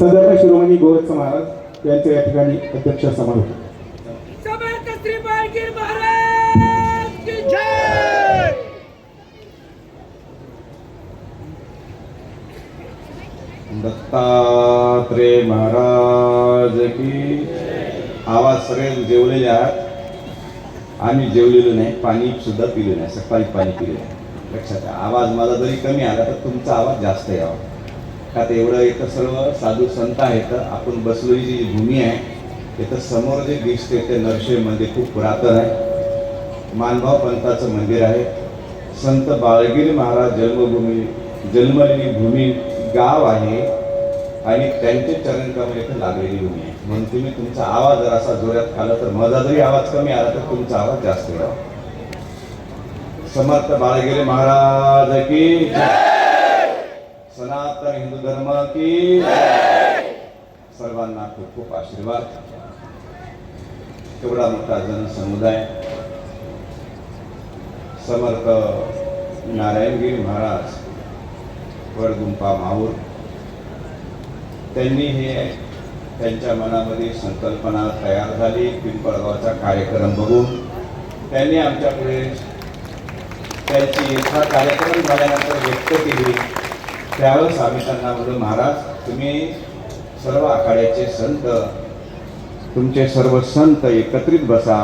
सदर शिरोमणी गोरक्ष महाराज यांचे या ठिकाणी अध्यक्ष समारोप. समर्थ श्री बाळगीर महाराज की जय! दत्तात्रेय महाराज की आवाज सगळे जेवलेले आहात. आम्ही जेवलेलो नाही पाणी सुद्धा पिलो नाही सकाळी पाणी पिले नाही. लक्षात. आवाज माझा जरी कमी आला तर तुमचा आवाज जास्त यावा. का एवढं इथं सर्व साधू संत आहेत आपण बसलेली जी भूमी आहे इथं समोर जे दिसते ते नरशिव मंदिर खूप पुरातन आहे. मानभाव पंथाचं मंदिर आहे. संत बाळगिरी महाराज जन्मभूमी जन्मलेली भूमी गाव आहे आणि त्यांचे चरणकमल इथं लागलेली भूमी आहे. म्हणून तुम्ही तुमचा आवाज जर असा जोरात खाला तर माझा जरी आवाज कमी आला तर तुमचा आवाज जास्त यावा. समर्थ बाळगिरी महाराज की सनातन हिंदू धर्म की सर्वांना खूप खूप आशीर्वाद. एवढा मोठा जनसमुदाय. समर्थ नारायणगिरी महाराज वडगुंपा माहूर. त्यांनी हे त्यांच्या मनामध्ये संकल्पना तयार झाली पिंपळगावचा कार्यक्रम बघून. त्यांनी आमच्याकडे त्यांची हा कार्यक्रम झाल्यानंतर व्यक्त केली. त्यावेळेस आम्ही त्यांना म्हणलो महाराज तुम्ही सर्व आखाड्याचे संत तुमचे सर्व संत एकत्रित बसा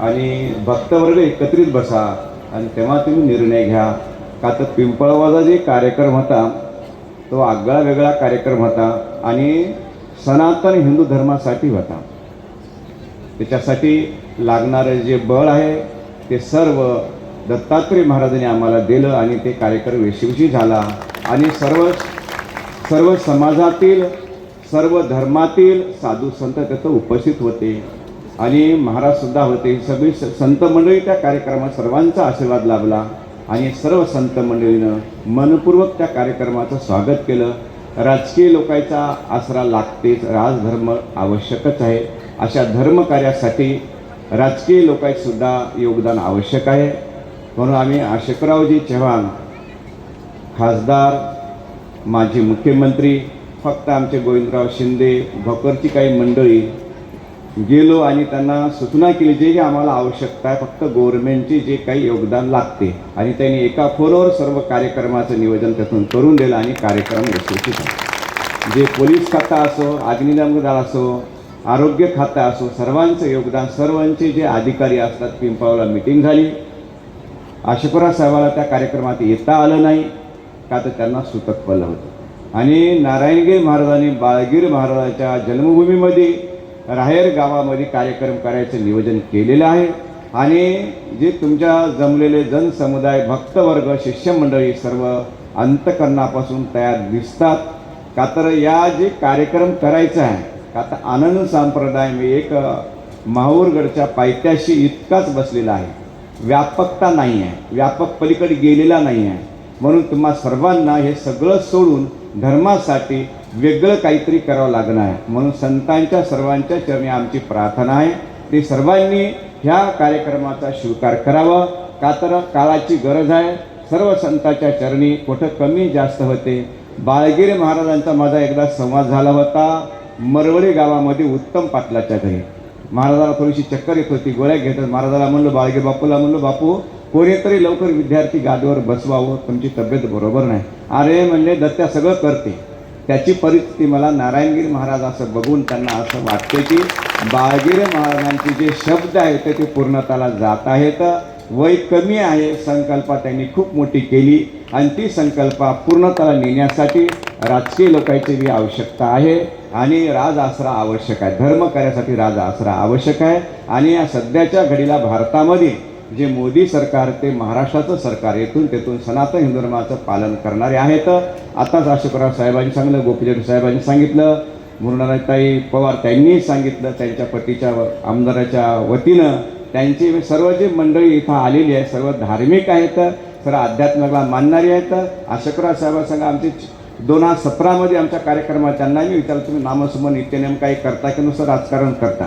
आणि भक्तवर्ग एकत्रित बसा आणि तेव्हा तुम्ही निर्णय घ्या. का तर पिंपळवाजा जे कार्यक्रम होता तो आगळा वेगळा कार्यक्रम होता आणि सनातन हिंदू धर्मासाठी होता. त्याच्यासाठी लागणारं जे बळ आहे ते सर्व दत्तात्रय महाराजांनी आम्हाला दिलं आणि ते कार्यक्रम यशस्वी झाला. आणि सर्व सर्व समाजातील सर्व धर्मातील साधू संत त्याचं उपस्थित होते. आणि महाराजसुद्धा होते. सगळी स- संत मंडळी त्या कार्यक्रमात सर्वांचा आशीर्वाद लाभला. आणि सर्व संत मंडळीनं मनपूर्वक त्या कार्यक्रमाचं स्वागत केलं. राजकीय लोकांचा आसरा लागतेच. राजधर्म आवश्यकच आहे. अशा धर्मकार्यासाठी राजकीय लोकांसुद्धा योगदान आवश्यक आहे. म्हणून आम्ही आशेकरावजी चव्हाण खासदार माजी मुख्यमंत्री फक्त आमचे गोविंदराव शिंदे भोकरची काही मंडळी गेलो आणि त्यांना सूचना केली जे जे आम्हाला आवश्यकता आहे फक्त गव्हर्नमेंटचे जे काही योगदान लागते. आणि त्यांनी एका फोनवर सर्व कार्यक्रमाचं नियोजन त्यातून करून दिलं आणि कार्यक्रम यशस्वी झाला. जे पोलीस खातं असो अग्निशमन दल असो आरोग्य खातं असो सर्वांचं योगदान सर्वांचे जे अधिकारी असतात पिंपावला मिटिंग झाली. आशुकरा साहेबाला त्या कार्यक्रमात येता आलं नाही. का तर त्यांना सुतक पडलं होतं. आणि नारायणगिरी महाराजांनी बाळगीर महाराजाच्या जन्मभूमीमध्ये राहेर गावामध्ये कार्यक्रम करायचं नियोजन केलेलं आहे. आणि जे तुमच्या जमलेले जनसमुदाय भक्तवर्ग शिष्यमंडळी सर्व अंतकरणापासून तयार दिसतात. का तर या जे कार्यक्रम करायचा आहे का तर आनंद संप्रदाय मी एक माहूरगडच्या पायथ्याशी इतकाच बसलेला आहे. व्यापकता नाही आहे. व्यापक पलीकडे गेलेला नाही आहे. म्हणून तुम्हा सर्वांना हे सगळं सोडून धर्मासाठी वेगळं काहीतरी करावं लागणार आहे. म्हणून संतांच्या सर्वांच्या चरणी आमची प्रार्थना आहे. ते सर्वांनी ह्या कार्यक्रमाचा स्वीकार करावा. का तर काळाची गरज आहे. सर्व संतांच्या चरणी कुठं कमी जास्त होते. बाळगिरी महाराजांचा माझा एकदा संवाद झाला होता. मरवळी गावामध्ये उत्तम पाटलाच्या घरी. महाराजाला थोडीशी चक्कर येत होती. गोळ्या घेतात महाराजाला म्हणलं बाळगे बापूला म्हणलं बापू कोणीतरी लवकर विद्यार्थी गादीवर बसवावं तुमची तब्येत बरोबर नाही. अरे म्हणले दत्त्या सगळं करते. त्याची परिस्थिती मला नारायणगीर महाराज असं बघून त्यांना असं वाटते की बाळगिरे महाराजांचे जे शब्द आहेत ते ते पूर्णताला जात आहेत. वय कमी आहे संकल्पा त्यांनी खूप मोठी केली आणि ती संकल्पा पूर्णताला नेण्यासाठी राजकीय लोकांची बी आवश्यकता आहे आणि राज आसरा आवश्यक आहे. धर्म कार्यासाठी राज आसरा आवश्यक आहे आणि या सध्याच्या घडीला भारतामध्ये जे मोदी सरकार ते महाराष्ट्राचं सरकार येथून तेथून सनातन हिंदू धर्माचं पालन करणारे आहेत. आताच अशोकराव साहेबांनी सांगितलं गोपीचंद साहेबांनी सांगितलं मुरणाताई पवार त्यांनीही सांगितलं त्यांच्या पतीच्या व- आमदाराच्या वतीनं. त्यांची सर्व जे मंडळी इथं आलेली आहे सर्व धार्मिक आहेत सर्व अध्यात्माला मानणारी आहेत. अशोकराव साहेबांसंग आमचे दोन हजार सतरामध्ये आमच्या कार्यक्रमात त्यांना मी विचारलं तुम्ही नामस्मरण नित्यनेम काही करता की नुसतं राजकारण करता?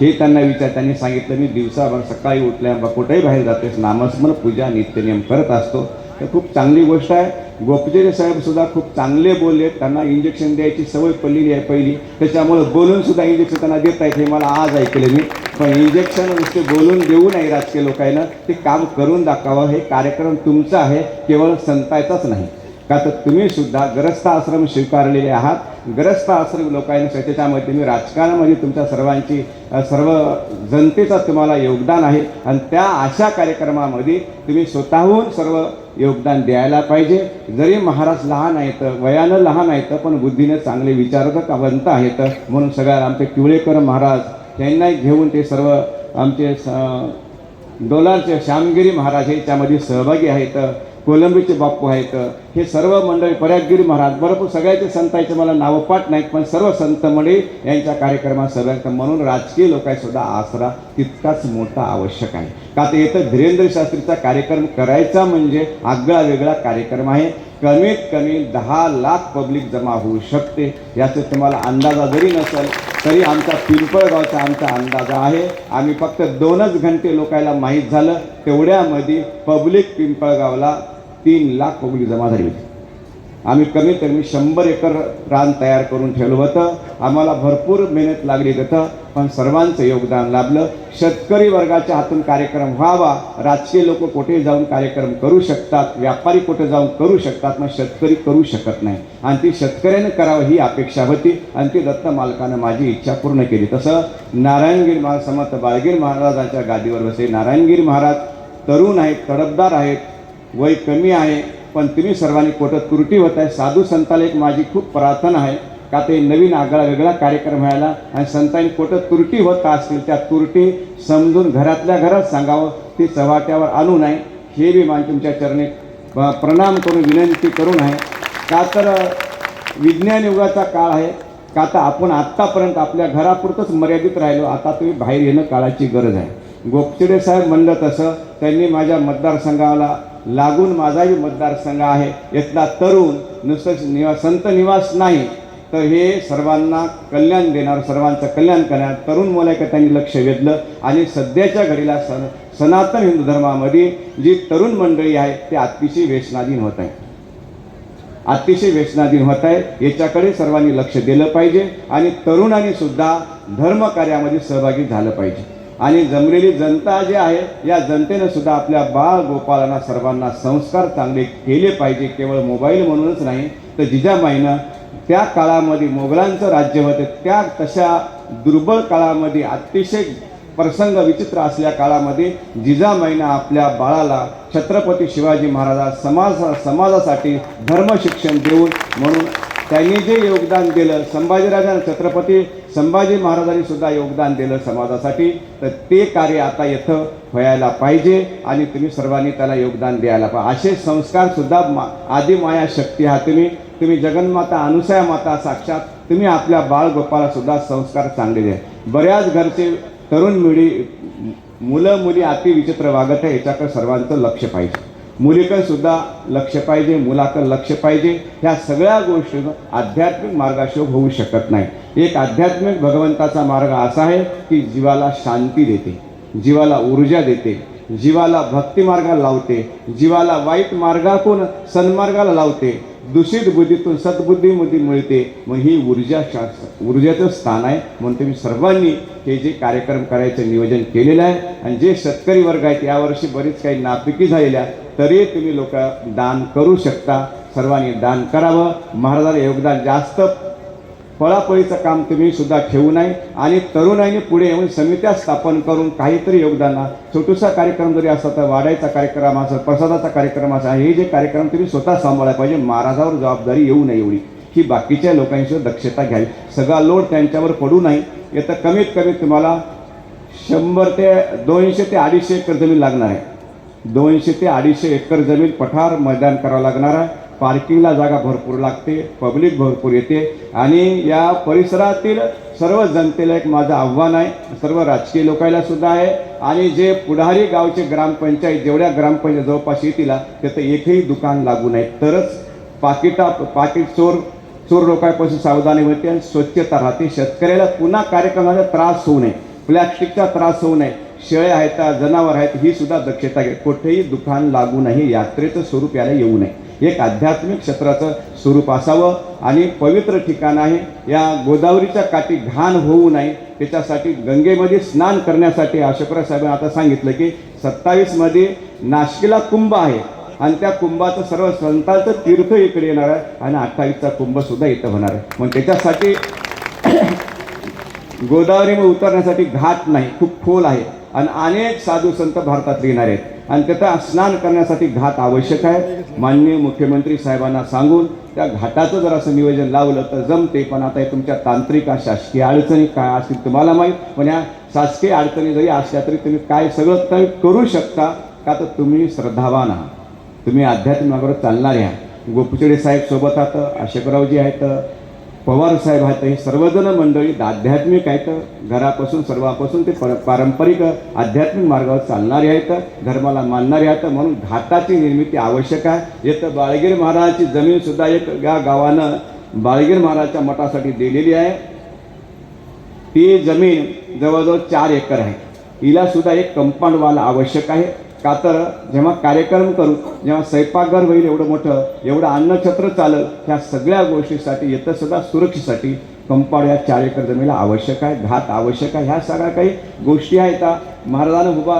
हे त्यांना विचार त्यांनी सांगितलं मी दिवसाभर सकाळी उठल्या कुठेही बाहेर जातेस नामस्मरण पूजा नित्यनियम करत असतो. तर खूप चांगली गोष्ट आहे. गोपचेरे साहेबसुद्धा खूप चांगले बोलले. त्यांना इंजेक्शन द्यायची सवय पडलेली आहे पहिली. त्याच्यामुळे बोलून सुद्धा इंजेक्शन त्यांना देता आहेत हे मला आज ऐकलं मी. पण इंजेक्शन नुसते बोलून देऊ नये राजकीय लोकांना. ते काम करून दाखवावं. हे कार्यक्रम तुमचा आहे. केवळ संतायचाच नाही. का तर तुम्ही सुद्धा ग्रस्त आश्रम स्वीकारलेले आहात. ग्रस्त आश्रम लोकांनी त्याच्यामध्ये तुम्ही राजकारणामध्ये तुमच्या सर्वांची सर्व जनतेचा तुम्हाला योगदान आहे. आणि त्या अशा कार्यक्रमामध्ये तुम्ही स्वतःहून सर्व योगदान द्यायला पाहिजे. जरी महाराज लहान आहेत वयानं लहान आहेत पण बुद्धीनं चांगले विचारकवंत आहेत. म्हणून सगळ्या आमचे किवळेकर महाराज यांनाही घेऊन ते सर्व आमचे स- डोलारचे श्यामगिरी महाराज हे त्यामध्ये सहभागी आहेत. कोलंबीचे बाप्पू आहेत. हे सर्व मंडळी पर्यागगिरी महाराज. बरोबर सगळ्याचे संतांचे मला नावं पाठ नाहीत पण सर्व संत मंडळी यांच्या कार्यक्रमात सहभाग म्हणून राजकीय लोकांसुद्धा आसरा तितकाच मोठा आवश्यक आहे. का ते इथं धीरेंद्र शास्त्रीचा कार्यक्रम करायचा म्हणजे आगळा वेगळा कार्यक्रम आहे. कमीत कमी दहा लाख पब्लिक जमा होऊ शकते. याचा तुम्हाला अंदाजा जरी नसेल तरी आमचा पिंपळगावचा आमचा अंदाज आहे. आम्ही फक्त दोनच घंटे लोकायला माहीत झालं. तेवढ्यामध्ये पब्लिक पिंपळगावला तीन लाख पब्लिक जमा झाली होती. आम्ही कमीत कमी शंभर एकर रान तयार करून ठेवलं होतं. आम्हाला भरपूर मेहनत लागली होतं पण सर्वांचं योगदान लाभलं. शेतकरी वर्गाच्या हातून कार्यक्रम व्हावा. राजकीय लोक कुठे जाऊन कार्यक्रम करू शकतात? व्यापारी कुठे जाऊन करू शकतात? मग शेतकरी करू शकत नाही. आणि ती शेतकऱ्यानं करावं ही अपेक्षा होती. आणि ती दत्त मालकानं माझी इच्छा पूर्ण केली. तसं नारायणगीर महाराज समर्थ बाळगीर महाराजांच्या गादीवर बसले. नारायणगिरी महाराज तरुण आहेत तडफदार आहेत. वय कमी आहे पण तुम्ही सर्वांनी कोटत त्रुटी होत आहे. साधू संताला एक माझी खूप प्रार्थना आहे. का ते नवीन आगळा वेगळा कार्यक्रम व्हायला आणि संतांनी कोटत त्रुटी होत असतील त्या त्रुटी समजून घरातल्या घरात सांगावं ती चव्हाट्यावर आणू नये. हे बी मान तुमच्या चरणी प्रणाम करून विनंती करून आहे. का तर विज्ञान युगाचा काळ आहे. का तर आपण आत्तापर्यंत आपल्या घरापुरतंच मर्यादित राहिलो. आता तुम्ही बाहेर येणं काळाची गरज आहे. गोपचिडे साहेब म्हणलं तसं त्यांनी माझ्या मतदारसंघाला लागून माझाही मतदारसंघ आहे. इथला तरुण नुसतं निवास संत निवास नाही तर हे सर्वांना कल्याण देणार सर्वांचं कल्याण करणार. तरुण मुलाकडे त्यांनी लक्ष वेधलं? आणि सध्याच्या घडीला सन सनातन हिंदू धर्मामध्ये जी तरुण मंडळी आहे ते अतिशय व्यसनाधीन होत आहे. अतिशय व्यसनाधीन होत आहे. याच्याकडे सर्वांनी लक्ष दिलं पाहिजे आणि तरुणांनी सुद्धा धर्म कार्यामध्ये सहभागी झालं पाहिजे. आणि जमलेली जनता जी आहे या जनतेनं सुद्धा आपल्या बाळ गोपालांना सर्वांना संस्कार चांगले केले पाहिजे केवळ मोबाईल म्हणूनच नाही तर जिजाबाईनं त्या काळामध्ये मोगलांचं राज्य होतं त्या तशा दुर्बळ काळामध्ये अतिशय प्रसंग विचित्र असल्या काळामध्ये जिजामाईनं आपल्या बाळाला छत्रपती शिवाजी महाराजा समाज समाजासाठी धर्मशिक्षण देऊन म्हणून त्यांनी जे योगदान दिलं संभाजीराजांना छत्रपती संभाजी महाराजांनी सुद्धा योगदान दिलं समाजासाठी तर ते कार्य आता इथं व्हायला पाहिजे आणि तुम्ही सर्वांनी त्याला योगदान द्यायला पाहिजे. असे संस्कारसुद्धा मा आदिमाया शक्ती हा तुम्ही तुम्ही जगन्माता अनुसया माता साक्षात तुम्ही आपल्या बाळगोपालासुद्धा संस्कार चांगले द्या. बऱ्याच घरचे तरुण मुली मुलं मुली अति विचित्र वागत आहे याच्याकडे सर्वांचं लक्ष पाहिजे. मुलीकडंसुद्धा लक्ष पाहिजे मुलाकडं लक्ष पाहिजे. ह्या सगळ्या गोष्टी आध्यात्मिक मार्गाशिवाय होऊ शकत नाही. एक आध्यात्मिक भगवंताचा मार्ग असा आहे की जीवाला शांती देते जीवाला ऊर्जा देते जीवाला भक्ती मार्गाला लावते जीवाला वाईट मार्गातून सन्मार्गाला लावते. दूषित बुद्धीतून सद्बुद्धीमध्ये मिळते. मग ही ऊर्जा शास्त्र ऊर्जेचं स्थान आहे. म्हणून तुम्ही सर्वांनी हे जे कार्यक्रम करायचं नियोजन केलेलं आहे. आणि जे शेतकरी वर्ग आहेत यावर्षी बरीच काही नापिकी झालेल्या तरी तुम्ही लोक दान करू शकता. सर्वांनी दान करावं. महाराजाला योगदान जास्त. पळापळीचं काम तुम्ही सुद्धा ठेवू नये. आणि तरुणाईने पुढे येऊन समित्या स्थापन करून काहीतरी योगदान. छोटूसा कार्यक्रम जरी असला तर वाढायचा कार्यक्रम असेल प्रसादाचा कार्यक्रम असा हे जे कार्यक्रम तुम्ही स्वतः सांभाळायला पाहिजे महाराजावर जबाबदारी येऊ नये एवढी. ही बाकीच्या लोकांची दक्षता घ्यावी. सगळा लोड त्यांच्यावर पडू नये. येतं कमीत कमी तुम्हाला शंभर ते दोनशे ते अडीचशे एकर जमीन लागणार आहे. दोनशे ते अडीचशे एकर जमीन पठार मैदान करावं लागणार आहे. पार्किंगला जागा भरपूर लागते पब्लिक भरपूर येते आणि या परिसरातील सर्व जनतेला एक माझं आव्हान आहे. सर्व राजकीय लोकायला सुद्धा आहे. आणि जे पुढारी गावचे ग्रामपंचायत जेवढ्या ग्रामपंचायत जवळपास येतील त्याचं एकही दुकान लागू नये. तरच पाकिटा पाकिट चोर चोर लोकांपासून सावधानी होते आणि स्वच्छता राहते. शेतकऱ्याला पुन्हा कार्यक्रमाचा त्रास होऊ नये. प्लॅस्टिकचा त्रास होऊ नये. शेळे आहेत जनावर आहेत ही सुद्धा दक्षता घ्या कुठेही दुकान लागू नये यात्रेचं स्वरूप याला येऊ नये. एक आध्यात्मिक क्षेत्राचं स्वरूप असावं आणि पवित्र ठिकाण आहे. या गोदावरीच्या काठी घाण होऊ नये. त्याच्यासाठी गंगेमध्ये स्नान करण्यासाठी अशोकराव साहेबांनी आता सांगितलं की सत्तावीसमध्ये नाशिकला कुंभ आहे. आणि त्या कुंभाचं सर्व संतांचं तीर्थ इकडे येणार आहे आणि अठ्ठावीसचा कुंभसुद्धा इथं होणार आहे. मग त्याच्यासाठी गोदावरीमध्ये उतरण्यासाठी घाट नाही खूप खोल आहे. आणि अनेक साधू संत भारतात येणार आहेत. आणि तिथं स्नान करण्यासाठी घाट आवश्यक आहे. माननीय मुख्यमंत्री साहेबांना सांगून त्या घाटाचं जर असं नियोजन लावलं तर जमते पण आता हे तुमच्या तांत्रिक शासकीय अडचणी काय असतील तुम्हाला माहीत? पण या शासकीय अडचणी जरी असल्या तरी तुम्ही काय सगळं काही करू शकता? का तर तुम्ही श्रद्धावान आहात. तुम्ही अध्यात्माबरोबर चालणार चालणारे आहात. गोपचडे साहेब सोबत आहात अशोकरावजी आहेत पवार साहेब आहेत हे सर्वजण मंडळी आध्यात्मिक आहेत. घरापासून सर्वापासून ते पर पारंपरिक आध्यात्मिक मार्गावर चालणारे आहेत धर्माला मानणारे आहेत. म्हणून घाटाची निर्मिती आवश्यक आहे. येतं बाळगीर महाराजाची जमीनसुद्धा एक या गावानं बाळगीर महाराजच्या मठासाठी दिलेली आहे. ती जमीन जवळजवळ चार एकर आहे. हिला सुद्धा एक कंपाऊंडवाला आवश्यक आहे. का तर जेव्हा कार्यक्रम करू जेव्हा स्वयंपाकघर होईल एवढं मोठं एवढं अन्नछत्र चाललं ह्या सगळ्या गोष्टीसाठी येतंसुद्धा सुरक्षेसाठी कंपाऊंड या चार एकर जमिनीला आवश्यक आहे घात आवश्यक आहे. ह्या सगळ्या काही गोष्टी आहेत. महाराजानं उभा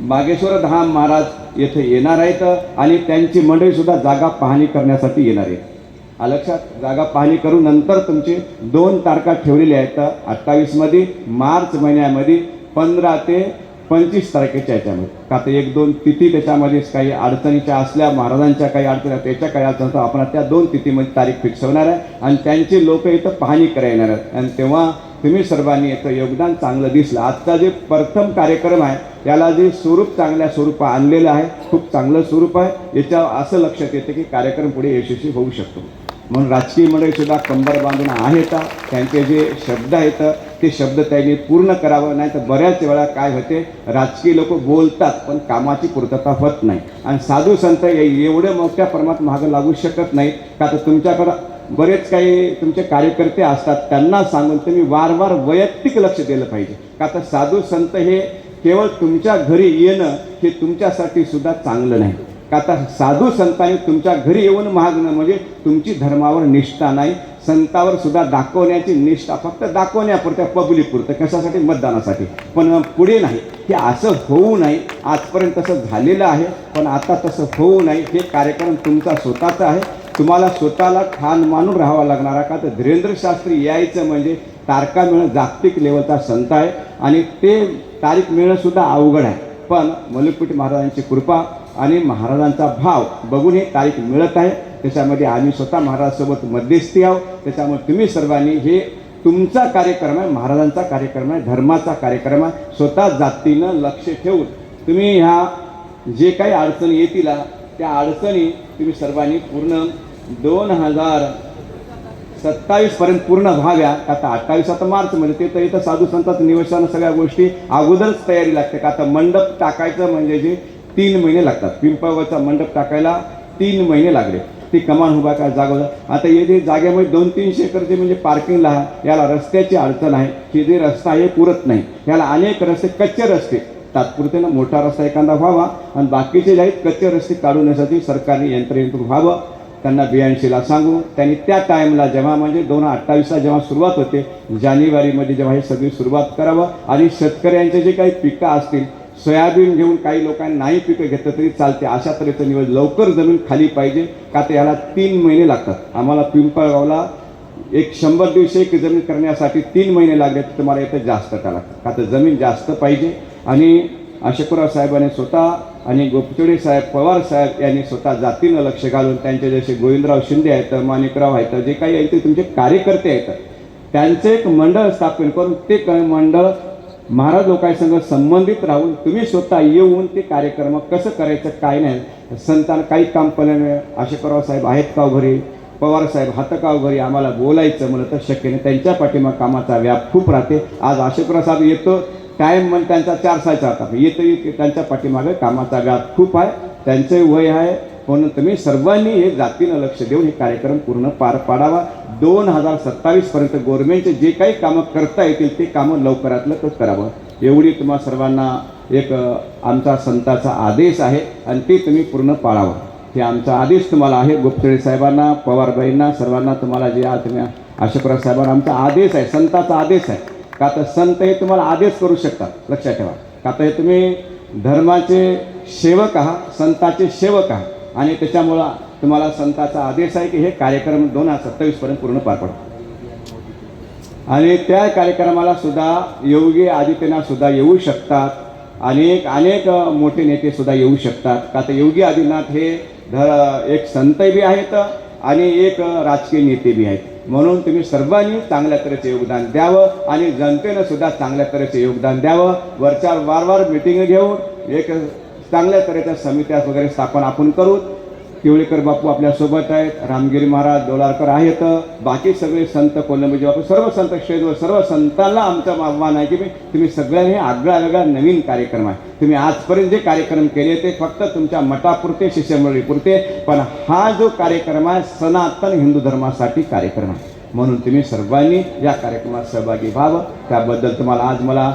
बागेश्वर धाम महाराज येथे येणार आहेत आणि त्यांची मंडळीसुद्धा जागा पाहणी करण्यासाठी येणार आहे आ लक्षात जागा पाहणी करून नंतर तुमची दोन तारखा ठेवलेल्या आहेत. अठ्ठावीसमध्ये मार्च महिन्यामध्ये पंधरा ते पंचवीस तारखेच्या याच्यामध्ये. का तर एक दोन तिथी त्याच्यामध्ये काही अडचणीच्या असल्या महाराजांच्या काही अडचणी त्याच्या काही अडचणी आपण त्या दोन तिथीमध्ये तारीख फिक्स होणार आहे. आणि त्यांची लोक इथं पाहणी करा येणार आहेत. आणि तेव्हा तुम्ही सर्वांनी याचं योगदान चांगलं दिसलं. आजचा जे प्रथम कार्यक्रम आहे त्याला जे स्वरूप चांगल्या स्वरूपात आणलेलं आहे खूप चांगलं स्वरूप आहे याच्यावर असं लक्षात येतं की कार्यक्रम पुढे यशस्वी होऊ शकतो. म्हणून राजकीय मंडळीसुद्धा कंबर बांधून आहेत. त्यांचे जे शब्द आहेत ते शब्द त्यांनी पूर्ण करावं नाही तर बऱ्याच वेळा काय होते राजकीय लोक बोलतात पण कामाची पूर्तता होत नाही. आणि साधू संत हे मोठ्या प्रमाणात मागं लागू शकत नाही का तर तुमच्याकडं बरेच काही तुमचे कार्यकर्ते असतात त्यांना सांगून तुम्ही वारंवार वैयक्तिक लक्ष दिलं पाहिजे. का तर साधू संत हे केवळ तुमच्या घरी येणं हे तुमच्यासाठी सुद्धा चांगलं नाही. का आता साधू संतांनी तुमच्या घरी येऊन मागणं म्हणजे तुमची धर्मावर निष्ठा नाही संतावर सुद्धा दाखवण्याची निष्ठा फक्त दाखवण्यापुरत्या पब्लिक पुरतं कशासाठी? मतदानासाठी. पण पुढे नाही. हे असं होऊ नाही. आजपर्यंत तसं झालेलं आहे पण आता तसं होऊ नाही. हे कार्यक्रम तुमचा स्वतःचा आहे. तुम्हाला स्वतःला ठाण मानून राहावा लागणार का तर धीरेंद्र शास्त्री यायचं म्हणजे तारका मिळणं जागतिक लेवलचा संत आहे आणि ते तारीख मिळणंसुद्धा अवघड आहे. पण मलुकपीठ महाराजांची कृपा आणि महाराजांचा भाव बघून हे तारीख मिळत आहे. त्याच्यामध्ये आम्ही स्वतः महाराजांसोबत मध्यस्थी आहोत. त्याच्यामुळे तुम्ही सर्वांनी हे तुमचा कार्यक्रम आहे महाराजांचा कार्यक्रम आहे धर्माचा कार्यक्रम आहे स्वतः जातीनं लक्ष ठेवून तुम्ही ह्या जे काही अडचणी येतील त्या अडचणी तुम्ही सर्वांनी पूर्ण दोन हजार सत्तावीसपर्यंत पूर्ण व्हाव्या. आता अठ्ठावीस आता मार्चमध्ये ते तर इथं साधू संतांचं निवेशानं सगळ्या गोष्टी अगोदरच तयारी लागते. का आता मंडप टाकायचं म्हणजे जे तीन महिने लागतात. पिंपळवरचा मंडप टाकायला तीन महिने लागले. ती कमान उभा काय जागा आता हे जे जागेमध्ये दोन तीनशे एकरचे म्हणजे पार्किंगला याला रस्त्याची अडचण आहे. की जे रस्ता आहे पुरत नाही. याला अनेक रस्ते कच्चे रस्ते. तात्पुरतेनं मोठा रस्ता एखादा व्हावा आणि बाकीचे जे आहेत कच्चे रस्ते काढवण्यासाठी सरकारने यंत्रयंत्र व्हावं. त्यांना बियाणशीला सांगू. त्यांनी त्या टाईमला जेव्हा म्हणजे दोन हजार अठ्ठावीसला जेव्हा सुरुवात होते जानेवारीमध्ये जेव्हा हे सगळी सुरुवात करावं. आणि शेतकऱ्यांचे जे काही पिकं असतील सोयाबीन घेऊन काही लोकांनी नाही पिकं घेतलं तरी चालते. अशा तऱ्हेचं निवड लवकर जमीन खाली पाहिजे का तर याला तीन महिने लागतात. आम्हाला पिंपळगावला एक शंभर दिवस एक जमीन करण्यासाठी तीन महिने लागले तर तुम्हाला इथं जास्त का लागतं? का तर जमीन जास्त पाहिजे? आणि अशोकराव साहेबांनी स्वतः आणि गोपचोडे साहेब पवार साहेब यांनी स्वतः जातीनं लक्ष घालून त्यांचे जसे गोविंदराव शिंदे आहेत माणिकराव आहेत जे काही आहेत ते तुमचे कार्यकर्ते आहेत. त्यांचं एक मंडळ स्थापन करून ते क- मंडळ महाराज लोकांसंग संबंधित राहून तुम्ही स्वतः येऊन ते कार्यक्रम कसं करायचं काय नाही संतान काही काम पडल्याने अशोकराव साहेब आहेत का घरी पवार साहेब हातकाव घरी आम्हाला बोलायचं म्हणलं तर शक्य नाही. त्यांच्या पाठीमा कामाचा व्याप खूप राहते. आज अशोकराव साहेब येतो टाईम म्हण त्यांचा चार सायचा होता येतो त्यांच्या पाठीमागे कामाचा व्याप खूप आहे. त्यांचंही वय आहे. म्हणून तुम्ही सर्वांनी हे जातीनं लक्ष देऊन हे कार्यक्रम पूर्ण पार पाडावा. दोन हजार सत्तावीसपर्यंत गव्हर्नमेंटचे जे काही कामं करता येतील ते कामं लवकरात लवकर करावं. एवढी तुम्हा सर्वांना एक आमचा संताचा आदेश आहे आणि ते तुम्ही पूर्ण पाळावं. हे आमचा आदेश तुम्हाला आहे. गुप्तळे साहेबांना पवारबाईंना सर्वांना तुम्हाला जे आज तुम्ही अशोकराव साहेबांना आमचा आदेश आहे. संताचा आदेश आहे. का तर संत हे तुम्हाला आदेश करू शकतात. लक्षात ठेवा. का तर हे तुम्ही धर्माचे सेवक आहात संताचे सेवक आहात. आणि त्याच्यामुळं तुम्हाला संताचा आदेश आहे की हे कार्यक्रम दोन हजार सत्तावीसपर्यंत पूर्ण पार पडतात आणि त्या कार्यक्रमाला सुद्धा योगी आदित्यनाथ सुद्धा येऊ शकतात. अनेक अनेक मोठे नेते सुद्धा येऊ शकतात. का तर योगी आदित्यनाथ हे ध एक संत बी आहेत आणि एक राजकीय नेते बी आहेत. म्हणून तुम्ही सर्वांनी चांगल्या तऱ्हेचे योगदान द्यावं आणि जनतेनं सुद्धा चांगल्या तऱ्हेचे योगदान द्यावं. वरच्या वारंवार मिटिंग घेऊन एक चांगल्या तऱ्हेच्या समित्या वगैरे स्थापन आपण करू. केवळेकर बापू आपल्यासोबत आहेत. रामगिरी महाराज डोलारकर आहेत. बाकी सगळे संत कोल्हापूरचे बापू सर्व संत क्षेत्र सर्व संतांना आमचं आव्हान आहे की मी तुम्ही सगळ्यांनी आगळा वेगळा नवीन कार्यक्रम आहे. तुम्ही आजपर्यंत जे कार्यक्रम केले ते फक्त तुमच्या मठापुरते शिष्यमंडळीपुरते पण हा जो कार्यक्रम आहे सनातन हिंदू धर्मासाठी कार्यक्रम आहे. म्हणून तुम्ही सर्वांनी या कार्यक्रमात सहभागी व्हावं. त्याबद्दल तुम्हाला आज मला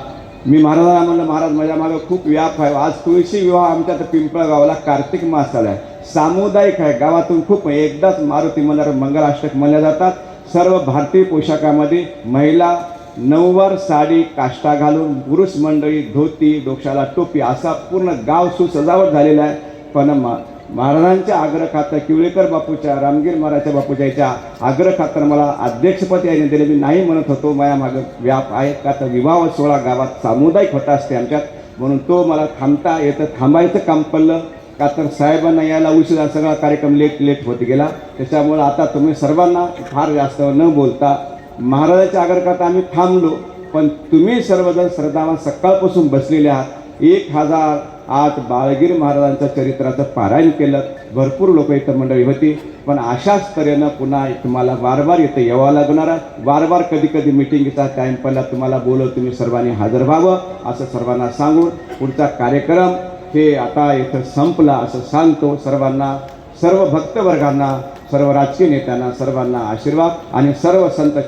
मी महाराजाला म्हणलं महाराज माझ्या मागं खूप व्याप आहे. आज तुळशी विवाह आमच्या तर पिंपळगावला कार्तिक मास आला आहे. सामुदायिक आहे. गावातून खूप एकदाच मारुती मंदिर मंगलाष्टक म्हणल्या जातात. सर्व भारतीय पोशाखामध्ये महिला नऊवार साडी काष्टा घालून पुरुष मंडळी धोती डोक्षाला टोपी असा पूर्ण गाव सुसजावट झालेला आहे. पण मा महाराजांच्या आग्रह खातं किवळेकर बापूच्या रामगीर महाराजच्या बापूच्या याच्या आग्रह खातर मला अध्यक्षपद याने दिले. मी नाही म्हणत होतो माझ्या मागं व्याप आहे का तर विवाह सोहळा गावात सामुदायिक होता असते आमच्यात. म्हणून तो मला थांबता येतं थांबायचं काम पडलं का तर साहेबांना यायला उशिरा सगळा कार्यक्रम लेट लेट होत गेला. त्याच्यामुळं आता तुम्ही सर्वांना फार जास्त न बोलता महाराजाच्या आग्रहात आम्ही थांबलो. पण तुम्ही सर्वजण श्रद्धावान सकाळपासून बसलेले आहात. एक हजार आठ बाळगीर महाराजांच्या चरित्राचं पारायण केलं. भरपूर लोक इथं मंडळी होती. पण अशाच तऱ्हेनं पुन्हा तुम्हाला वारंवार इथं यावं लागणार आहे. वारंवार कधी कधी मिटिंगचा टाईम पहिला तुम्हाला बोलव तुम्ही सर्वांनी हजर व्हावं असं सर्वांना सांगून पुढचा कार्यक्रम हे आता इथं संपला असं सांगतो. सर्वांना सर्व भक्तवर्गांना सर्व राजकीय नेत्यांना सर्वांना आशीर्वाद आणि सर्व संत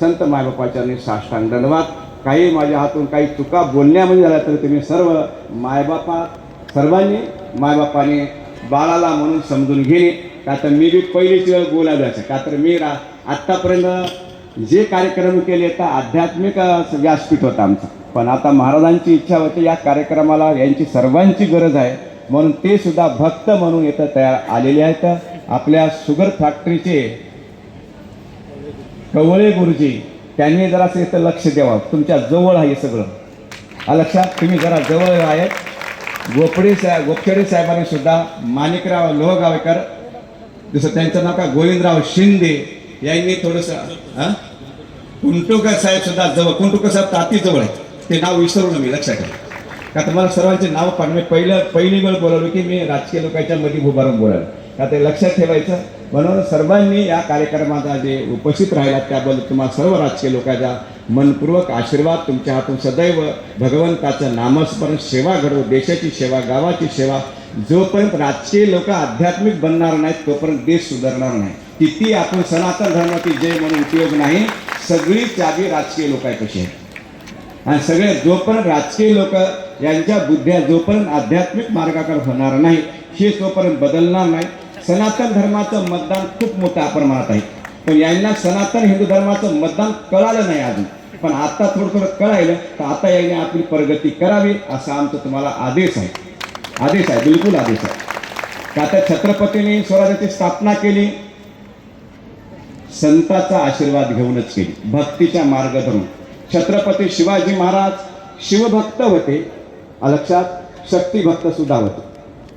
संत मायबापाच्या साष्टांग दंडवाद. काही माझ्या हातून काही चुका बोलण्यामध्ये झाल्या तर तुम्ही सर्व मायबापा सर्वांनी मायबापाने बाळाला म्हणून समजून घेणे. का तर मी बी पहिलीच वेळ बोलायचं का तर मी रा आत्तापर्यंत जे कार्यक्रम केले तर आध्यात्मिक व्यासपीठ होता आमचं. पण आता महाराजांची इच्छा होती या कार्यक्रमाला यांची सर्वांची गरज आहे. म्हणून ते सुद्धा भक्त म्हणून इथं तयार आलेले आहेत. आपल्या शुगर फॅक्टरीचे कवळे गुरुजी त्यांनी जरासं इथं लक्ष द्यावं. तुमच्या जवळ आहे हे सगळं. लक्षात तुम्ही जरा जवळ आहेत. गोपडे साहेब गोपचडे साहेबांनी सुद्धा माणिकराव लोहगावेकर जसं त्यांचं नाव का गोविंदराव शिंदे यांनी थोडंसं हां? कुंटुकर साहेब सुद्धा जवळ कुंटुकर साहेब ताती जवळ आहेत. ते नाव विसरू मी लक्षात घ्या का तर मला सर्वांचे नाव पाठ पहिलं पहिली वेळ बोलावलं की मी राजकीय लोकांच्या मध्ये उभारून बोलावलं. का ते लक्षात ठेवायचं. म्हणून सर्वांनी या कार्यक्रमाचा जे उपस्थित राहिला त्याबद्दल तुम्हाला सर्व राजकीय लोकांचा मनपूर्वक आशीर्वाद तुमच्या हातून सदैव भगवंताचं नामस्मरण सेवा घडवू देशाची सेवा गावाची सेवा. जोपर्यंत राजकीय लोक आध्यात्मिक बनणार नाहीत तोपर्यंत देश सुधारणार नाही. किती आपण सनातन धर्माची जय म्हणून उपयोग नाही सगळी चावी राजकीय लोकांपाशी आहे? आणि सगळे जोपर्यंत राजकीय लोक यांच्या बुद्ध्या जोपर्यंत आध्यात्मिक मार्गाकडे होणार नाही हे तोपर्यंत बदलणार नाही. सनातन धर्माचं मतदान खूप मोठ्या प्रमाणात आहे. पण यांना सनातन हिंदू धर्माचं मतदान कळालं नाही अजून. पण आता थोडं थोडं कळायलं तर आता यांनी आपली प्रगती करावी असा आमचा तुम्हाला आदेश आहे. आदेश आहे बिलकुल आदेश आहे. का तर छत्रपतींनी स्वराज्याची स्थापना केली संताचा आशीर्वाद घेऊनच केली भक्तीच्या मार्ग धरून. छत्रपती शिवाजी महाराज शिवभक्त होते लक्षात शक्तिभक्त सुद्धा होते.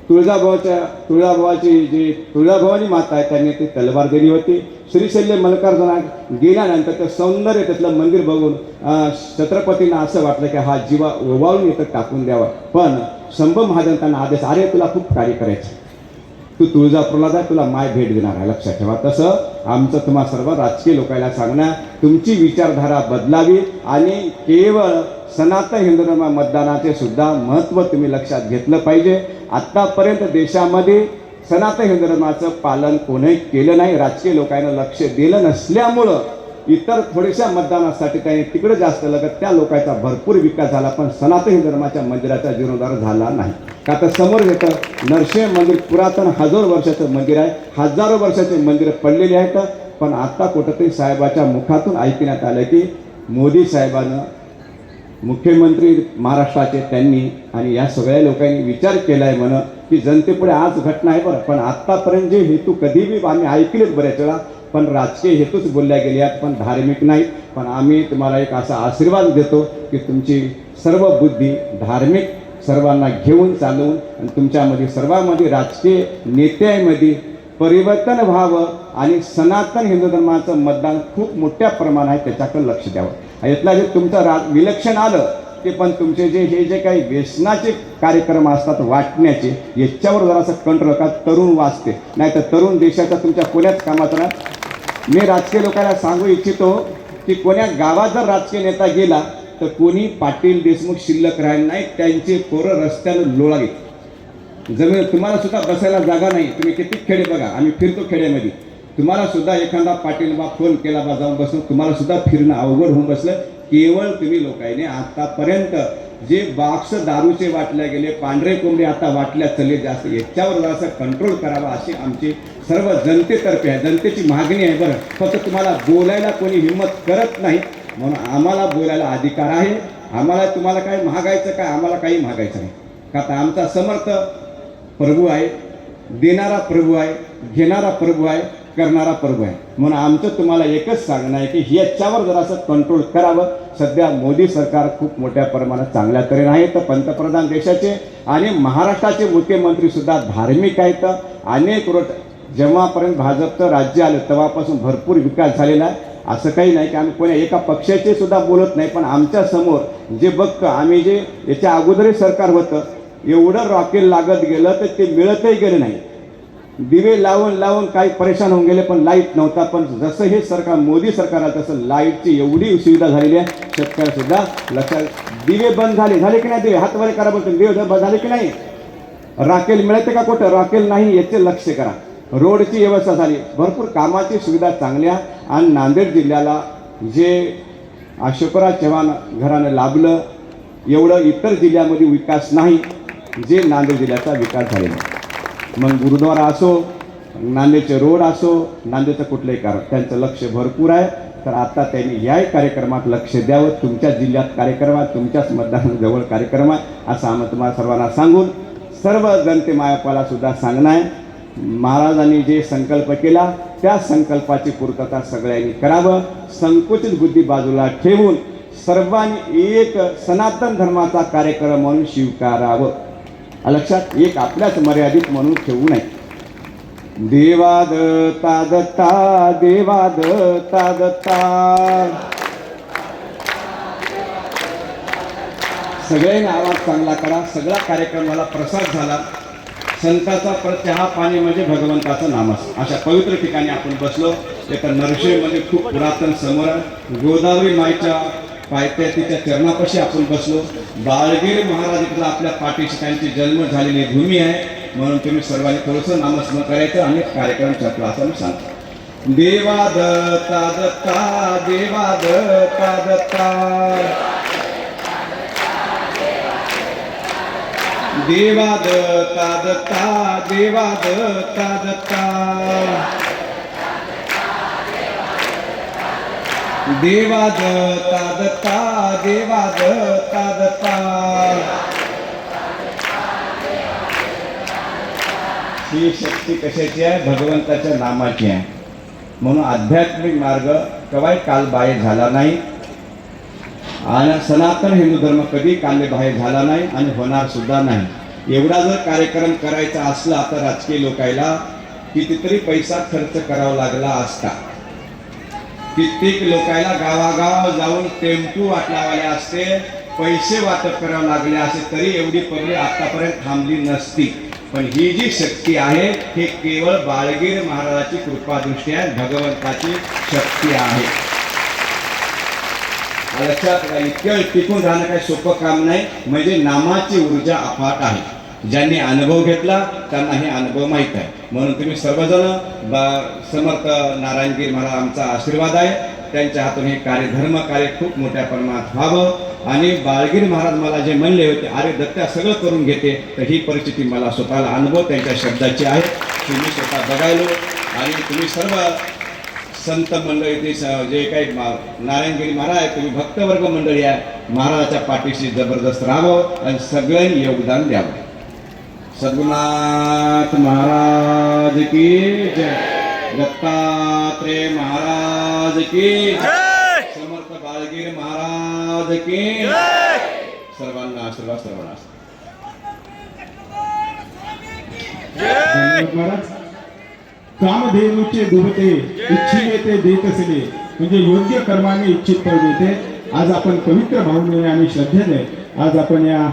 तुळजाभवाच्या तुळजाभवाची जी तुळजाभवानी माता आहे त्यांनी ती तलवार दिली होती. श्रीशैल्य मल्लिकार्जुना गेल्यानंतर ते सौंदर्य त्यातलं मंदिर बघून छत्रपतींना असं वाटलं की हा जीवा ओवाळून इथं टाकून द्यावा. पण शंभ महाजन त्यांना आदेश अरे तुला खूप कार्य करायचं तू तुळजापूरला जा तुला माय भेट देणार आहे. लक्षात ठेवा. तसं आमचं तुम्हा सर्व राजकीय लोकांना सांगणं तुमची विचारधारा बदलावी आणि केवळ सनातन हिंदू धर्म मतदानाचे सुद्धा महत्त्व तुम्ही लक्षात घेतलं पाहिजे. आत्तापर्यंत देशामध्ये सनातन हिंदू धर्माचं पालन कोणीही केलं नाही राजकीय लोकांना लक्ष दिलं नसल्यामुळं इतर थोड्याशा मतदानासाठी त्यांनी तिकडे जास्त लगत त्या लोकांचा भरपूर विकास झाला पण सनातन धर्माच्या मंदिराचा जीर्णोद्धार झाला नाही. का तर समोर येतं नरसिंह मंदिर पुरातन हजारो वर्षाचं मंदिर आहे हजारो वर्षाचे मंदिरं पडलेली आहेत पण आत्ता कुठंतरी साहेबाच्या मुखातून ऐकण्यात आलं की मोदी साहेबानं मुख्यमंत्री महाराष्ट्राचे त्यांनी आणि या सगळ्या लोकांनी विचार केला आहे म्हण की जनतेपुढे आज घटना आहे बरं. पण आत्तापर्यंत जे हेतू कधी बी आम्ही ऐकलेत बऱ्याच वेळा पण राजकीय हेतूच बोलल्या गेले आहेत पण धार्मिक नाही. पण आम्ही तुम्हाला एक असा आशीर्वाद देतो की तुमची सर्व बुद्धी धार्मिक सर्वांना घेऊन चालवून आणि तुमच्यामध्ये सर्वांमध्ये राजकीय नेत्यांमध्ये परिवर्तन व्हावं आणि सनातन हिंदू धर्माचं मतदान खूप मोठ्या प्रमाणात आहे त्याच्याकडे लक्ष द्यावं. यातला जे तुमचं रा विलक्षण आलं ते पण तुमचे जे हे जे काही व्यसनाचे कार्यक्रम असतात वाटण्याचे याच्यावर जरासं कंट्रोल का तरुण वाचते. नाही तर तरुण देशाचा तुमच्या कोण्याच कामाचा नाही मी राजकीय लोकांना सांगू इच्छितो की कोण्या गावात जर राजकीय नेता गेला तर कोणी पाटील देशमुख शिल्लक राहील नाही त्यांचे पोरं रस्त्यानं लोळावीत जमीन तुम्हाला सुद्धा बसायला जागा नाही. तुम्ही किती खेडे बघा आम्ही फिरतो खेड्यामध्ये. तुम्हाला सुद्धा एखादा पाटील बा फोन केला बा जाऊन बसून तुम्हाला सुद्धा फिरणं अवघड होऊन बसलं. केवळ तुम्ही लोकांनी आतापर्यंत जे बॉक्स दारूचे वाटले गेले पांढरे कोंबडे आता वाटल्या चले जास्त याच्यावर जरासं कंट्रोल करावा अशी आमची सर्व जनतेतर्फे आहे. जनतेची मागणी आहे बरं. फक्त तुम्हाला बोलायला कोणी हिंमत करत नाही. म्हणून आम्हाला बोलायला अधिकार आहे. आम्हाला तुम्हाला काय महागायचं काय? आम्हाला काही महागायचं नाही. का तर आमचा समर्थ प्रभू आहे. देणारा प्रभू आहे. घेणारा प्रभू आहे. करणारा पर्व आहे. म्हणून आमचं तुम्हाला एकच सांगणं आहे की याच्यावर जरासं कंट्रोल करावं. सध्या मोदी सरकार खूप मोठ्या प्रमाणात चांगल्या तऱ्हेनं आहे. तर पंतप्रधान देशाचे आणि महाराष्ट्राचे मुख्यमंत्रीसुद्धा धार्मिक आहेत. अनेक रोट जेव्हापर्यंत भाजपचं राज्य आलं तेव्हापासून भरपूर विकास झालेला आहे. असं काही नाही की आम्ही कोण्या एका पक्षाचे सुद्धा बोलत नाही. पण आमच्यासमोर जे बघतं आम्ही जे याच्या अगोदरही सरकार होतं एवढं रॉकेल लागत गेलं तर ते मिळतही गेलं नाही. दिवे लावून लावून काही परेशान होऊन गेले पण लाइट नव्हता. पण जसं हे सरकार मोदी सरकार आलं तसं लाईटची एवढी सुविधा झालेली आहे. शेतकऱ्यासुद्धा लक्षात दिवे बंद झाले. झाले की नाही दिवे? हातवारे करा बोलतो दिवे बंद झाले की नाही? राखेल मिळते का कुठं? राखेल नाही याचे लक्ष करा. रोडची व्यवस्था झाली. भरपूर कामाची सुविधा चांगल्या आणि नांदेड जिल्ह्याला जे अशोकराव चव्हाण घरानं लाभलं एवढं इतर जिल्ह्यामध्ये विकास नाही जे नांदेड जिल्ह्याचा विकास झालेला आहे. मग गुरुद्वारा असो नांदेडचे रोड असो नांदेडचं कुठलंही कारण त्यांचं लक्ष भरपूर आहे. तर आता त्यांनी याही कार्यक्रमात लक्ष द्यावं. तुमच्या जिल्ह्यात कार्यक्रम आहे तुमच्याच मतदानाजवळ कार्यक्रम आहे असं आम्ही तुम्हाला सर्वांना सांगून सर्व जनते मायापाला सुद्धा सांगणं आहे. महाराजांनी जे संकल्प केला त्या संकल्पाची पूर्तता सगळ्यांनी करावं. संकुचित बुद्धी बाजूला ठेवून सर्वांनी एक सनातन धर्माचा कार्यक्रम म्हणून स्वीकारावं. लक्षात एक आपल्याच मर्यादित म्हणून ठेवू नये. देवाद देवा देवाद दत्ता. सगळ्यांनी आवाज चांगला करा सगळा कार्यक्रमाला प्रसाद झाला. संताचा पर पाणी म्हणजे भगवंताचं नामस अशा पवित्र ठिकाणी आपण बसलो. एका नरशिंहमध्ये खूप पुरातन समोर गोदावरी माईच्या पायथ्यातीच्या चरणापाशी आपण बसलो? बाळगीर महाराज इथला आपल्या पाठीशी त्यांची जन्म झालेली भूमी आहे. म्हणून तुम्ही सर्वांनी थोडंसं नामस्मरण करायचं आणि कार्यक्रम चपला असं मी सांगतो. देवा दत्ता दत्ता देवा दत्ता दत्ता. देवा दत्ता दत्ता देवा दत्ता दत्ता. देवा दत्ता दत्ता देवा दत्ता दत्ता ही शक्ती कशाची आहे? भगवंताच्या नामाची आहे. म्हणून आध्यात्मिक मार्ग कवाय काल बाहेर झाला नाही. आणि सनातन हिंदू धर्म कधी कांदे बाहेर झाला नाही आणि होणार सुद्धा नाही. एवढा जर कार्यक्रम करायचा असला तर राजकीय लोकायला कितीतरी पैसा खर्च करावा लागला असता. कित्येक लोकायला गावागाव जाऊन टेम्पू वाटलावाले असते पैसे वाटप करावे लागले असते तरी एवढी पब्लिक आतापर्यंत थांबली नसती. पण ही जी शक्ती आहे हे केवळ बाळगीर महाराजाची कृपादृष्टी आहे भगवंताची शक्ती आहे. लक्षात घ्या, इतकं टिकून राहणं काही सोपं काम नाही म्हणजे नामाची ऊर्जा अफाट आहे. ज्यांनी अनुभव घेतला त्यांना हे अनुभव माहीत आहे. म्हणून तुम्ही सर्वजण बा समर्थ नारायणगीर महाराज आमचा आशीर्वाद आहे. त्यांच्या हातून हे कार्य धर्म कार्य खूप मोठ्या प्रमाणात व्हावं. आणि बाळगीर महाराज मला जे म्हणले होते अरे दत्त्या सगळं करून घेते तर ही परिस्थिती मला स्वतःला अनुभव त्यांच्या शब्दाची आहे. तुम्ही स्वतः बघायलो. आणि तुम्ही सर्व संत मंडळी स- जे काही नारायणगिरी महाराज आहे तुम्ही भक्तवर्ग मंडळी आहे महाराजाच्या पाठीशी जबरदस्त राहावं आणि सगळ्यांनी योगदान द्यावं. सद्गुनाथ महाराज की जय। दत्तात्रेय महाराज की जय। समर्थ बाळगीर महाराज की सर्वांना आशीर्वाद सर्वांना कामधेनूचे दुबते इच्छिले ते देत असले म्हणजे योग्य कर्माने इच्छित फळ मिळते आज आपण पवित्र भावनेने आणि श्रद्धेने आज आपण या